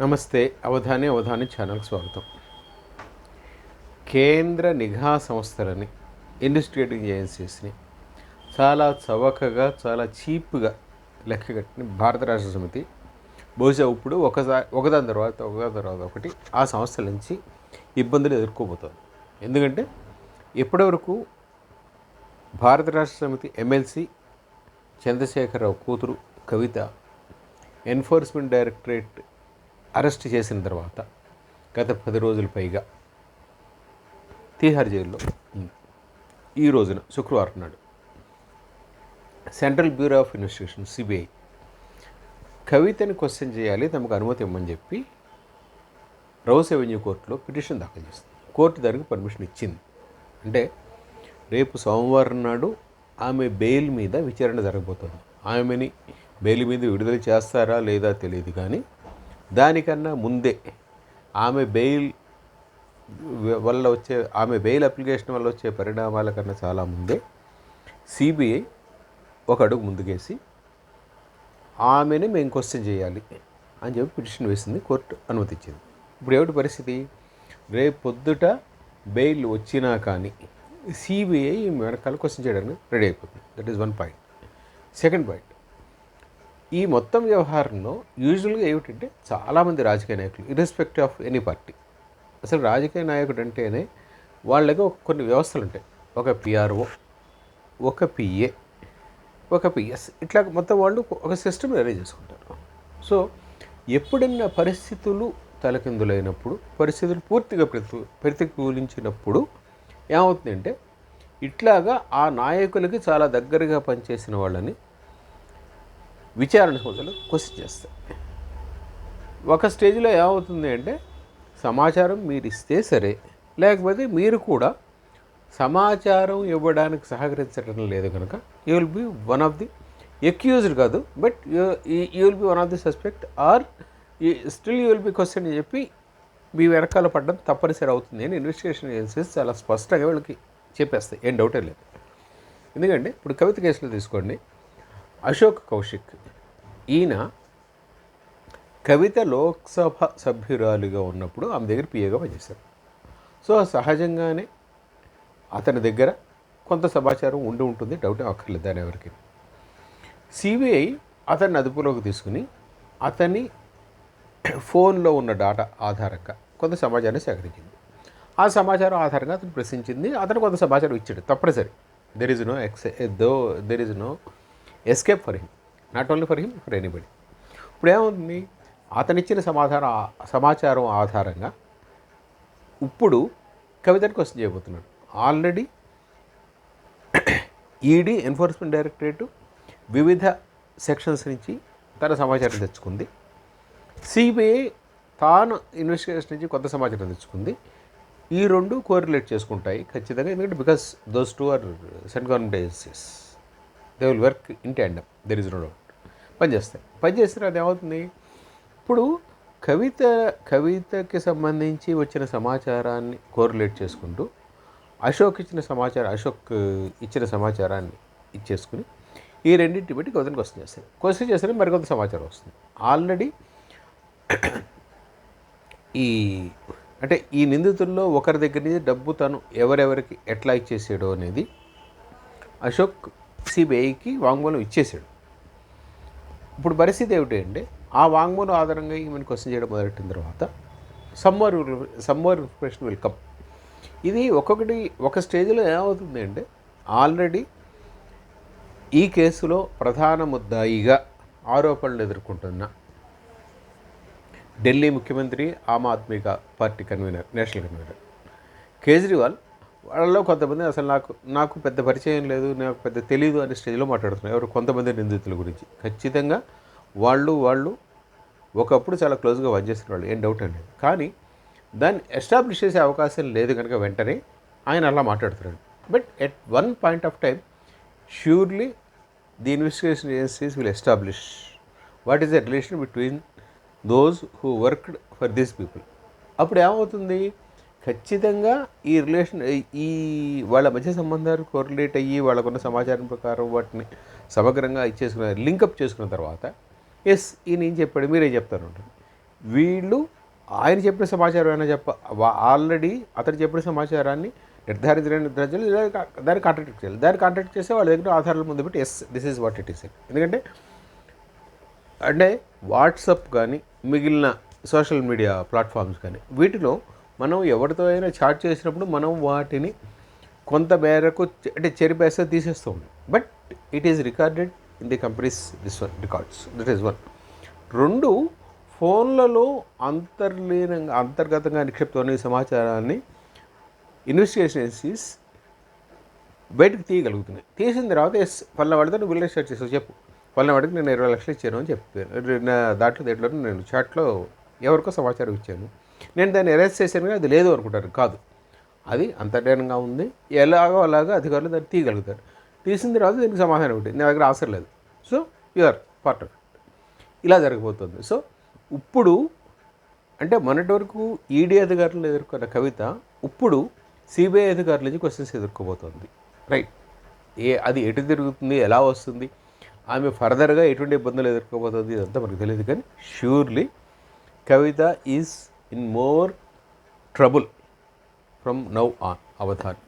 నమస్తే అవధాని అవధాని ఛానల్కి స్వాగతం. కేంద్ర నిఘా సంస్థలని ఇన్వెస్టిగేటింగ్ ఏజెన్సీస్ని చాలా చవకగా చాలా చీప్గా లెక్కగట్టిన భారత రాష్ట్ర సమితి. బహుశా ఇప్పుడు ఒకసారి ఒకదాని తర్వాత ఒకదాని తర్వాత ఒకటి ఆ సంస్థల నుంచి ఇబ్బందులు ఎదుర్కోబోతుంది. ఎందుకంటే ఇప్పటివరకు భారత రాష్ట్ర సమితి ఎమ్మెల్సీ చంద్రశేఖరరావు కూతురు కవిత ఎన్ఫోర్స్మెంట్ డైరెక్టరేట్ అరెస్ట్ చేసిన తర్వాత గత పది రోజుల పైగా తీహార్ జైల్లో ఈ రోజున శుక్రవారం నాడు central bureau of investigation CBI కవితని question చేయాలి తమకు అనుమతి ఇవ్వమని చెప్పి రౌస్ అవెన్యూ కోర్టులో పిటిషన్ దాఖలు చేసింది. కోర్టు దానికి పర్మిషన్ ఇచ్చింది. అంటే రేపు సోమవారం నాడు ఆమె బెయిల్ మీద విచారణ జరగబోతుంది. ఆమెని బెయిల్ మీద విడుదల చేస్తారా లేదా తెలియదు కానీ దానికన్నా ముందే ఆమె బెయిల్ వల్ల వచ్చే ఆమె బెయిల్ అప్లికేషన్ వల్ల వచ్చే పరిణామాల కన్నా చాలా ముందే సిబిఐ ఒక అడుగు ముందుకేసి ఆమెనే మేము క్వశ్చన్ చేయాలి అని చెప్పి పిటిషన్ వేసింది కోర్టు అనుమతించింది ఇప్పుడు ఏమిటి పరిస్థితి? రేపు పొద్దుట బెయిల్ వచ్చినా కానీ సిబిఐ వెనకాల క్వశ్చన్ చేయడానికి రెడీ అయిపోతుంది. That is one point second point ఈ మొత్తం వ్యవహారంలో యూజువల్గా ఏమిటంటే చాలామంది రాజకీయ నాయకులు ఇర్రెస్పెక్టివ్ ఆఫ్ ఎనీ పార్టీ అసలు రాజకీయ నాయకుడు అంటేనే వాళ్ళకి కొన్ని వ్యవస్థలు ఉంటాయి. ఒక పిఆర్ఓ ఒక పిఏ ఒక పిఎస్ ఇట్లా మొత్తం వాళ్ళు ఒక సిస్టమ్ అరేంజ్ చేసుకుంటారు. సో ఎప్పుడన్నా పరిస్థితులు తలకిందులైనప్పుడు పరిస్థితులు పూర్తిగా ప్రతి ప్రతికూలించినప్పుడు ఏమవుతుందంటే ఇట్లాగా ఆ నాయకులకి చాలా దగ్గరగా పనిచేసిన వాళ్ళని విచారణ సంస్థలు క్వశ్చన్ చేస్తాయి. ఒక స్టేజ్లో ఏమవుతుంది అంటే సమాచారం మీరు ఇస్తే సరే లేకపోతే మీరు కూడా సమాచారం ఇవ్వడానికి సహకరించడం లేదు కనుక you will be one of the accused కాదు but you will be one of the suspect or still you will be question అని చెప్పి మీ వెనకాల పడడం తప్పనిసరి అవుతుంది అని ఇన్వెస్టిగేషన్ ఏజెన్సీస్ చాలా స్పష్టంగా వీళ్ళకి చెప్పేస్తాయి. ఏం డౌటే లేదు. ఎందుకంటే ఇప్పుడు కవిత కేసులో తీసుకోండి. అశోక్ కౌశిక్ ఈయన కవిత లోక్సభ సభ్యురాలుగా ఉన్నప్పుడు ఆమె దగ్గర పిఏగా పనిచేశారు. సో సహజంగానే అతని దగ్గర కొంత సమాచారం ఉండి ఉంటుంది డౌట్ అక్కర్లేదు దాని ఎవరికి. సిబిఐ అతన్ని అదుపులోకి తీసుకుని అతని ఫోన్లో ఉన్న డాటా ఆధారంగా కొంత సమాచారాన్ని సేకరించింది. ఆ సమాచారం ఆధారంగా అతను ప్రశ్నించింది అతను కొంత సమాచారం ఇచ్చాడు తప్పనిసరి. There is no ex though there is no escape for him not only for him for anybody ఇప్పుడు ఏమవుతుంది అతనిచ్చిన సమాధానం సమాచారం ఆధారంగా ఇప్పుడు కవితని క్వశ్చన్ చేయబోతున్నాడు. ఆల్రెడీ ఈడీ ఎన్ఫోర్స్మెంట్ డైరెక్టరేట్ వివిధ సెక్షన్స్ నుంచి తన సమాచారం తెచ్చుకుంది. సిబిఐ తాను ఇన్వెస్టిగేషన్ నుంచి కొత్త సమాచారం తెచ్చుకుంది. ఈ రెండు కోరిలేట్ చేసుకుంటాయి ఖచ్చితంగా ఎందుకంటే because those two are central government agencies. They will work in tandem there is no doubt. పనిచేస్తాయి. పనిచేస్తే అది ఏమవుతుంది ఇప్పుడు కవిత కవితకి సంబంధించి వచ్చిన సమాచారాన్ని కోరిలేట్ చేసుకుంటూ అశోక్ ఇచ్చిన సమాచారం అశోక్ ఇచ్చిన సమాచారాన్ని ఇచ్చేసుకుని ఈ రెండింటి బట్టి కవితను క్వశ్చన్ చేస్తారు క్వశ్చన్ చేస్తే మరికొంత సమాచారం వస్తుంది. ఆల్రెడీ ఈ అంటే ఈ నిందితుల్లో ఒకరి దగ్గర నుంచి డబ్బు తను ఎవరెవరికి ఎట్లా ఇచ్చేసాడో అనేది అశోక్ సిబిఐకి వాంగ్మూలం ఇచ్చేసాడు. ఇప్పుడు పరిస్థితి ఏమిటి అంటే ఆ వాంగ్మూలం ఆధారంగా ఈమెను క్వశ్చన్ చేయడం మొదలెట్టిన తర్వాత summer summer information will come ఇది ఒక్కొక్కటి ఒక స్టేజ్లో ఏమవుతుంది అంటే ఆల్రెడీ ఈ కేసులో ప్రధాన ముద్దాయిగా ఆరోపణలు ఎదుర్కొంటున్న ఢిల్లీ ముఖ్యమంత్రి Aam Aadmi party convener national convener Kejriwal వాళ్ళలో కొంతమంది అసలు నాకు నాకు పెద్ద పరిచయం లేదు నాకు పెద్ద తెలియదు అనే స్టేజ్లో మాట్లాడుతున్నారు. ఎవరు? కొంతమంది నిందితుల గురించి. ఖచ్చితంగా వాళ్ళు వాళ్ళు ఒకప్పుడు చాలా క్లోజ్గా పనిచేసిన వాళ్ళు ఏం డౌట్ అనేది కానీ దాన్ని ఎస్టాబ్లిష్ చేసే అవకాశం లేదు కనుక వెంటనే ఆయన అలా మాట్లాడుతున్నాడు but at one point of time surely the investigation agencies will establish what is the relation between those who worked for these people. అప్పుడు ఏమవుతుంది? ఖచ్చితంగా ఈ రిలేషన్ ఈ వాళ్ళ మధ్య సంబంధాలు కోరిలేట్ అయ్యి వాళ్ళకున్న సమాచారం ప్రకారం వాటిని సమగ్రంగా ఇచ్చేసుకున్న లింకప్ చేసుకున్న తర్వాత ఎస్ ఈయన ఏం చెప్పాడు మీరే చెప్తారు ఉంటుంది వీళ్ళు ఆయన చెప్పిన సమాచారం అయినా చెప్ప ఆల్రెడీ అతను చెప్పిన సమాచారాన్ని నిర్ధారించిన నిర్ధారించాలి దాన్ని కాంటాక్ట్ చేయాలి. దాన్ని కాంటాక్ట్ చేస్తే వాళ్ళ దగ్గర ఆధారాలు ముందు పెట్టి yes this is what it is ఎందుకంటే అంటే వాట్సప్ కానీ మిగిలిన సోషల్ మీడియా ప్లాట్ఫామ్స్ కానీ వీటిలో మనం ఎవరితో అయినా చాట్ చేసినప్పుడు మనం వాటిని కొంత మేరకు అంటే చెరిపేస్తే తీసేస్తూ ఉంటాం. But it is recorded in the companies this one records that is one రెండు ఫోన్లలో అంతర్లీనంగా అంతర్గతంగా నిక్షిప్తమైన సమాచారాన్ని ఇన్వెస్టిగేషన్ ఏజెన్సీస్ బయటకు తీయగలుగుతున్నాయి. తీసిన తర్వాత ఎస్ పలానా వాడితో నువ్వు బిల్డర్ షేర్ చేసావు చెప్పు. పలానా వాడికి నేను ఇరవై లక్షలు ఇచ్చాను అని చెప్పాను. నా దాంట్లో దేంట్లో నేను చాట్లో ఎవరికో సమాచారం ఇచ్చాను. నేను దాన్ని అరెస్ట్ చేశాను కానీ అది లేదు అనుకుంటాను కాదు. అది అంతర్లీనంగా ఉంది. ఎలాగో అలాగో అధికారులు దాన్ని తీయగలుగుతారు. తీసిన తర్వాత దీనికి సమాధానం ఉంటుంది. నా దగ్గర అవసరం లేదు. సో యూఆర్ పార్ట్ ఇలా జరగబోతుంది. సో ఇప్పుడు అంటే మొన్నటి వరకు ఈడీ అధికారులు ఎదుర్కొన్న కవిత ఇప్పుడు సిబిఐ అధికారుల నుంచి క్వశ్చన్స్ ఎదుర్కోబోతోంది. రైట్ ఏ అది ఎటు తిరుగుతుంది ఎలా వస్తుంది? ఆమె ఫర్దర్గా ఎటువంటి ఇబ్బందులు ఎదుర్కోబోతుంది ఇదంతా మనకు తెలియదు. కానీ surely Kavitha is in more trouble from now on Avadhan